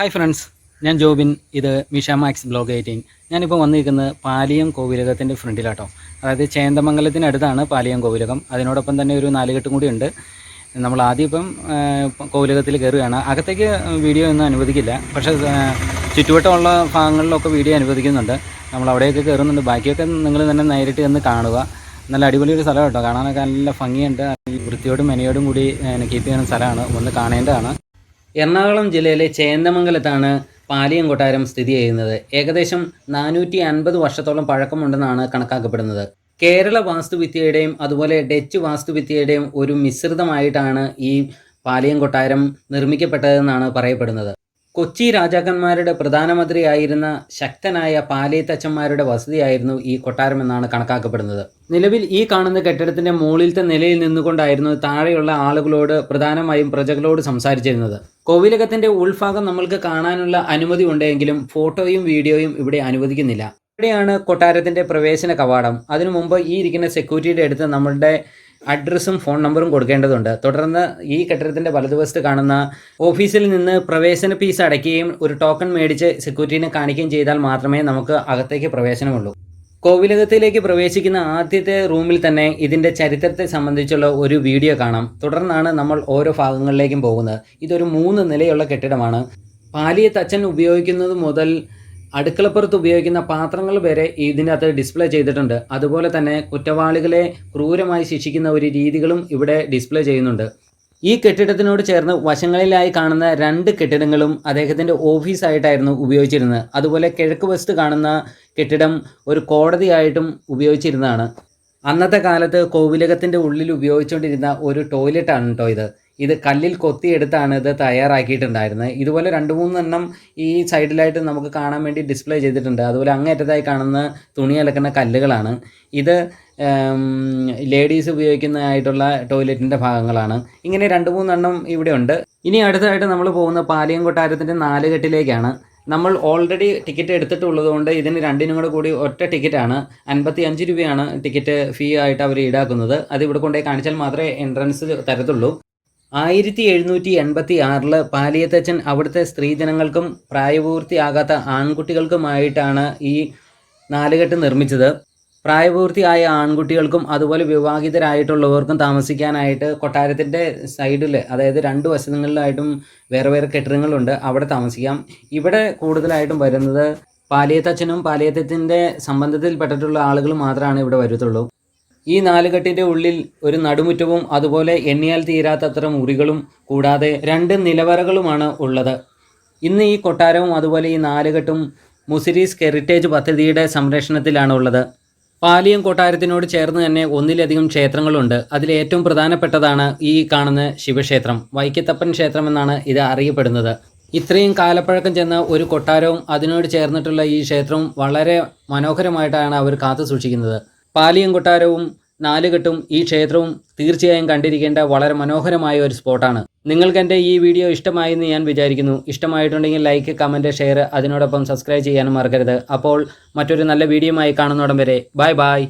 Hi friends ഞാൻ ജോബിൻ. ഇത് Misha max blog eighteen. ഞാനിപ്പോൾ വന്നിരിക്കുന്നത് പാലിയം കോവിലകത്തിന്റെ ഫ്രണ്ടിലാട്ടോ. അതായത് ചേന്തമംഗലത്തിനടുത്താണ് പാലിയം കോവിലകം. അതിനോടൊപ്പം തന്നെ ഒരു നാലുകെട്ടും കൂടി ഉണ്ട്. നമ്മൾ ആദ്യം ഇപ്പം കോവിലകത്തിൽ കയറുകയാണ്. അകത്തേക്ക് വീഡിയോ ഒന്നും അനുവദിക്കില്ല. പക്ഷേ ചുറ്റുവട്ടമുള്ള ഭാഗങ്ങളിലൊക്കെ വീഡിയോ അനുവദിക്കുന്നുണ്ട്. നമ്മൾ അവിടെയൊക്കെ കയറുന്നുണ്ട്. ബാക്കിയൊക്കെ നിങ്ങൾ തന്നെ നേരിട്ട് ചെന്ന് കാണുക. നല്ല അടിപൊളി ഒരു സ്ഥലം കേട്ടോ കാണാനൊക്കെ നല്ല ഭംഗിയുണ്ട്. ഈ വൃത്തിയോടും മെനയോടും കൂടി കീപ്പ് ചെയ്യുന്ന സ്ഥലമാണ്. ഒന്ന് കാണേണ്ടതാണ്. എറണാകുളം ജില്ലയിലെ ചേന്ദമംഗലത്താണ് പാലിയം കൊട്ടാരം സ്ഥിതി ചെയ്യുന്നത്. ഏകദേശം നാനൂറ്റി അൻപത് വർഷത്തോളം പഴക്കമുണ്ടെന്നാണ് കണക്കാക്കപ്പെടുന്നത്. കേരള വാസ്തുവിദ്യയുടെയും അതുപോലെ ഡച്ച് വാസ്തുവിദ്യയുടെയും ഒരു മിശ്രിതമായിട്ടാണ് ഈ പാലിയം കൊട്ടാരം നിർമ്മിക്കപ്പെട്ടതെന്നാണ് പറയപ്പെടുന്നത്. കൊച്ചി രാജാക്കന്മാരുടെ പ്രധാനമന്ത്രിയായിരുന്ന ശക്തനായ പാലിയത്തച്ഛന്മാരുടെ വസതിയായിരുന്നു ഈ കൊട്ടാരം എന്നാണ് കണക്കാക്കപ്പെടുന്നത്. നിലവിൽ ഈ കാണുന്ന കെട്ടിടത്തിന്റെ മുകളിലത്തെ നിലയിൽ നിന്നുകൊണ്ടായിരുന്നു താഴെയുള്ള ആളുകളോട് പ്രധാനമായും പ്രജകളോട് സംസാരിച്ചിരുന്നത്. കോവിലകത്തിന്റെ ഉൾഭാഗം നമ്മൾക്ക് കാണാനുള്ള അനുമതി ഉണ്ടെങ്കിലും ഫോട്ടോയും വീഡിയോയും ഇവിടെ അനുവദിക്കുന്നില്ല. ഇവിടെയാണ് കൊട്ടാരത്തിന്റെ പ്രവേശന കവാടം. അതിനു മുമ്പ് ഈ ഇരിക്കുന്ന സെക്യൂരിറ്റിയുടെ അടുത്ത് നമ്മളുടെ അഡ്രസ്സും ഫോൺ നമ്പറും കൊടുക്കേണ്ടതുണ്ട്. തുടർന്ന് ഈ കെട്ടിടത്തിന്റെ വലതുവശത്ത് കാണുന്ന ഓഫീസിൽ നിന്ന് പ്രവേശന ഫീസ് അടയ്ക്കുകയും ഒരു ടോക്കൺ മേടിച്ച് സെക്യൂരിറ്റിനെ കാണിക്കുകയും ചെയ്താൽ മാത്രമേ നമുക്ക് അകത്തേക്ക് പ്രവേശനമുള്ളൂ. കോവിലകത്തിലേക്ക് പ്രവേശിക്കുന്ന ആദ്യത്തെ റൂമിൽ തന്നെ ഇതിന്റെ ചരിത്രത്തെ സംബന്ധിച്ചുള്ള ഒരു വീഡിയോ കാണാം. തുടർന്നാണ് നമ്മൾ ഓരോ ഭാഗങ്ങളിലേക്കും പോകുന്നത്. ഇതൊരു മൂന്ന് നിലയുള്ള കെട്ടിടമാണ്. പാലിയത്തച്ഛൻ ഉപയോഗിക്കുന്നത് മുതൽ അടുക്കളപ്പുറത്ത് ഉപയോഗിക്കുന്ന പാത്രങ്ങൾ വരെ ഇതിന്റെ അകത്ത് ഡിസ്പ്ലേ ചെയ്തിട്ടുണ്ട്. അതുപോലെ തന്നെ കുറ്റവാളികളെ ക്രൂരമായി ശിക്ഷിക്കുന്ന ഒരു രീതികളും ഇവിടെ ഡിസ്പ്ലേ ചെയ്യുന്നുണ്ട്. ഈ കെട്ടിടത്തിനോട് ചേർന്ന് വശങ്ങളിലായി കാണുന്ന രണ്ട് കെട്ടിടങ്ങളും അദ്ദേഹത്തിന്റെ ഓഫീസായിട്ടായിരുന്നു ഉപയോഗിച്ചിരുന്നത്. അതുപോലെ കിഴക്ക് വശത്ത് കാണുന്ന കെട്ടിടം ഒരു കോടതിയായിട്ടും ഉപയോഗിച്ചിരുന്നതാണ്. അന്നത്തെ കാലത്ത് കോവിലകത്തിന്റെ ഉള്ളിൽ ഉപയോഗിച്ചുകൊണ്ടിരുന്ന ഒരു ടോയ്ലറ്റാണ് കേട്ടോ ഇത്. ഇത് കല്ലിൽ കൊത്തിയെടുത്താണ് ഇത് തയ്യാറാക്കിയിട്ടുണ്ടായിരുന്നത്. ഇതുപോലെ രണ്ട് മൂന്നെണ്ണം ഈ സൈഡിലായിട്ട് നമുക്ക് കാണാൻ വേണ്ടി ഡിസ്പ്ലേ ചെയ്തിട്ടുണ്ട്. അതുപോലെ അങ്ങേറ്റത്തായി കാണുന്ന തുണി അലക്കുന്ന കല്ലുകളാണ്. ഇത് ലേഡീസ് ഉപയോഗിക്കുന്നതായിട്ടുള്ള ടോയ്ലറ്റിന്റെ ഭാഗങ്ങളാണ്. ഇങ്ങനെ രണ്ട് മൂന്നെണ്ണം ഇവിടെ ഉണ്ട്. ഇനി അടുത്തതായിട്ട് നമ്മൾ പോകുന്ന പാലിയം കൊട്ടാരത്തിന്റെ നാലുകെട്ടിലേക്കാണ് നമ്മൾ ഓൾറെഡി ടിക്കറ്റ് എടുത്തിട്ടുള്ളതുകൊണ്ട് ഇതിന് രണ്ടിനും കൂടെ കൂടി ഒറ്റ ടിക്കറ്റാണ് അൻപത്തി അഞ്ച് രൂപയാണ് ടിക്കറ്റ് ഫീ ആയിട്ട് അവർ ഈടാക്കുന്നത്. അത് ഇവിടെ കൊണ്ടുപോയി കാണിച്ചാൽ മാത്രമേ എൻട്രൻസ് തരത്തുള്ളൂ. ആയിരത്തി എഴുന്നൂറ്റി എൺപത്തി ആറിൽ പാലിയത്തച്ഛൻ അവിടുത്തെ സ്ത്രീജനങ്ങൾക്കും പ്രായപൂർത്തിയാകാത്ത ആൺകുട്ടികൾക്കുമായിട്ടാണ് ഈ നാലുകെട്ട് നിർമ്മിച്ചത്. പ്രായപൂർത്തിയായ ആൺകുട്ടികൾക്കും അതുപോലെ വിവാഹിതരായിട്ടുള്ളവർക്കും താമസിക്കാനായിട്ട് കൊട്ടാരത്തിന്റെ സൈഡിൽ അതായത് രണ്ട് വശങ്ങളിലായിട്ടും വേറെ വേറെ കെട്ടിടങ്ങളുണ്ട് അവിടെ താമസിക്കാം. ഇവിടെ കൂടുതലായിട്ടും വരുന്നത് പാലിയത്തച്ഛനും പാലിയത്തച്ഛന്റെ സംബന്ധത്തിൽപ്പെട്ടിട്ടുള്ള ആളുകൾ മാത്രമാണ് ഇവിടെ വരത്തുള്ളൂ. ഈ നാലുകെട്ടിന്റെ ഉള്ളിൽ ഒരു നടുമുറ്റവും അതുപോലെ എണ്ണിയാൽ തീരാത്തത്ര മുറികളും കൂടാതെ രണ്ട് നിലവറകളുമാണ് ഉള്ളത്. ഇന്ന് ഈ കൊട്ടാരവും അതുപോലെ ഈ നാലുകെട്ടും മുസിരീസ് ഹെറിറ്റേജ് പദ്ധതിയുടെ സംരക്ഷണത്തിലാണ് ഉള്ളത് പാലിയം കൊട്ടാരത്തിനോട് ചേർന്ന് തന്നെ ഒന്നിലധികം ക്ഷേത്രങ്ങളുണ്ട്. അതിൽ ഏറ്റവും പ്രധാനപ്പെട്ടതാണ് ഈ കാണുന്ന ശിവക്ഷേത്രം. വൈക്കത്തപ്പൻ ക്ഷേത്രം എന്നാണ് ഇത് അറിയപ്പെടുന്നത്. ഇത്രയും കാലപ്പഴക്കം ചെന്ന ഒരു കൊട്ടാരവും അതിനോട് ചേർന്നിട്ടുള്ള ഈ ക്ഷേത്രവും വളരെ മനോഹരമായിട്ടാണ് അവർ കാത്തു സൂക്ഷിക്കുന്നത്. പാലിയം കൊട്ടാരവും നാലുകെട്ടും ഈ ക്ഷേത്രവും തീർച്ചയായും കണ്ടിരിക്കേണ്ട വളരെ മനോഹരമായ ഒരു സ്പോട്ടാണ്. നിങ്ങൾക്ക് എന്റെ ഈ വീഡിയോ ഇഷ്ടമായി എന്ന് ഞാൻ വിചാരിക്കുന്നു. ഇഷ്ടമായിട്ടുണ്ടെങ്കിൽ ലൈക്ക് കമന്റ് ഷെയർ അതിനോടൊപ്പം സബ്സ്ക്രൈബ് ചെയ്യാനും മറക്കരുത്. അപ്പോൾ മറ്റൊരു നല്ല വീഡിയോ ആയി കാണുന്നോടം വരെ ബൈ ബൈ